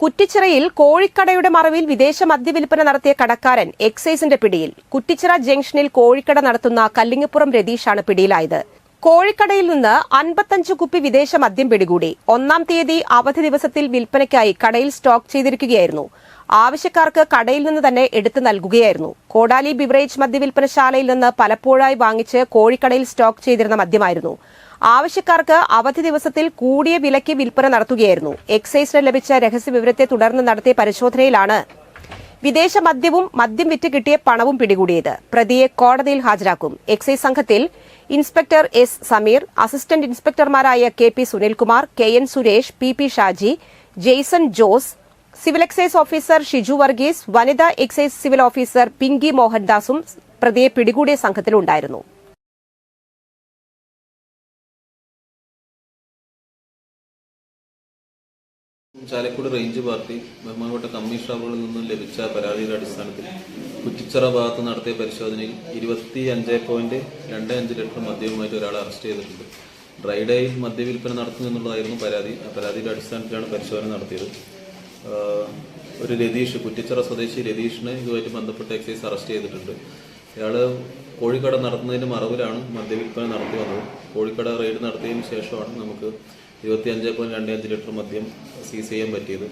കുറ്റിച്ചിറയിൽ കോഴിക്കടയുടെ മറവിൽ വിദേശ മദ്യവിൽപ്പന നടത്തിയ കടക്കാരൻ എക്സൈസിന്റെ പിടിയിൽ. കുറ്റിച്ചിറ ജംഗ്ഷനിൽ കോഴിക്കട നടത്തുന്ന കല്ലിങ്ങപ്പുറം രതീഷാണ് പിടിയിലായത്. കോഴിക്കടയിൽ നിന്ന് അൻപത്തഞ്ച് കുപ്പി വിദേശ മദ്യം പിടികൂടി. ഒന്നാം തീയതി അവധി ദിവസത്തിൽ വിൽപ്പനയ്ക്കായി കടയിൽ സ്റ്റോക്ക് ചെയ്തിരിക്കുകയായിരുന്നു. ആവശ്യക്കാർക്ക് കടയിൽ നിന്ന് തന്നെ എടുത്തു നൽകുകയായിരുന്നു. കോടാലി ബിവറേജ് മദ്യവിൽപ്പനശാലയിൽ നിന്ന് പലപ്പോഴായി വാങ്ങിച്ച് കോഴിക്കടയിൽ സ്റ്റോക്ക് ചെയ്തിരുന്ന മദ്യമായിരുന്നു. ആവശ്യക്കാർക്ക് അവധി ദിവസത്തിൽ കൂടിയ വിലയ്ക്ക് വിൽപ്പന നടത്തുകയായിരുന്നു. എക്സൈസിന് ലഭിച്ച രഹസ്യ വിവരത്തെ തുടർന്ന് നടത്തിയ പരിശോധനയിലാണ് വിദേശ മദ്യവും മദ്യം വിറ്റ് കിട്ടിയ പണവും പിടികൂടിയത്. പ്രതിയെ കോടതിയിൽ ഹാജരാക്കും. എക്സൈസ് സംഘത്തിൽ inspector S Sameer assistant ഇൻസ്പെക്ടർമാരായ K P Sunilkumar K N Suresh P P Shaji Jaison Jose civil excise officer Shiju Varghese വനിതാ എക്സൈസ് സിവിൽ ഓഫീസർ പിങ്കി മോഹൻദാസും പ്രതിയെ പിടികൂടിയ സംഘത്തിലുണ്ടായിരുന്നു. ചാലക്കുടി റേഞ്ച് പാർട്ടി ബഹുമാനപ്പെട്ട കമ്മീഷണറുകളിൽ നിന്നും ലഭിച്ച പരാതിയുടെ അടിസ്ഥാനത്തിൽ കുറ്റിച്ചിറ ഭാഗത്ത് നടത്തിയ പരിശോധനയിൽ ഇരുപത്തി അഞ്ച് പോയിന്റ് രണ്ട് അഞ്ച് ലിറ്റർ മദ്യവുമായിട്ട് ഒരാളെ അറസ്റ്റ് ചെയ്തിട്ടുണ്ട്. ഡ്രൈഡേയിൽ മദ്യവിൽപ്പന നടത്തുന്നു എന്നുള്ളതായിരുന്നു പരാതി. ആ പരാതിയുടെ അടിസ്ഥാനത്തിലാണ് പരിശോധന നടത്തിയത്. ഒരു രതീഷ് കുറ്റിച്ചിറ സ്വദേശി രതീഷിനെ ഇതുമായിട്ട് ബന്ധപ്പെട്ട് എക്സൈസ് അറസ്റ്റ് ചെയ്തിട്ടുണ്ട്. ഇയാൾ കോഴിക്കട നടത്തുന്നതിന്റെ മറവിലാണ് മദ്യവിൽപ്പന നടത്തി വന്നത്. കോഴിക്കട റെയ്ഡ് നടത്തിയതിനു ശേഷമാണ് നമുക്ക് ഇരുപത്തി അഞ്ച് പോയിന്റ് രണ്ട് അഞ്ച് ലിറ്റർ മദ്യം സീസ് ചെയ്യാൻ പറ്റിയത്.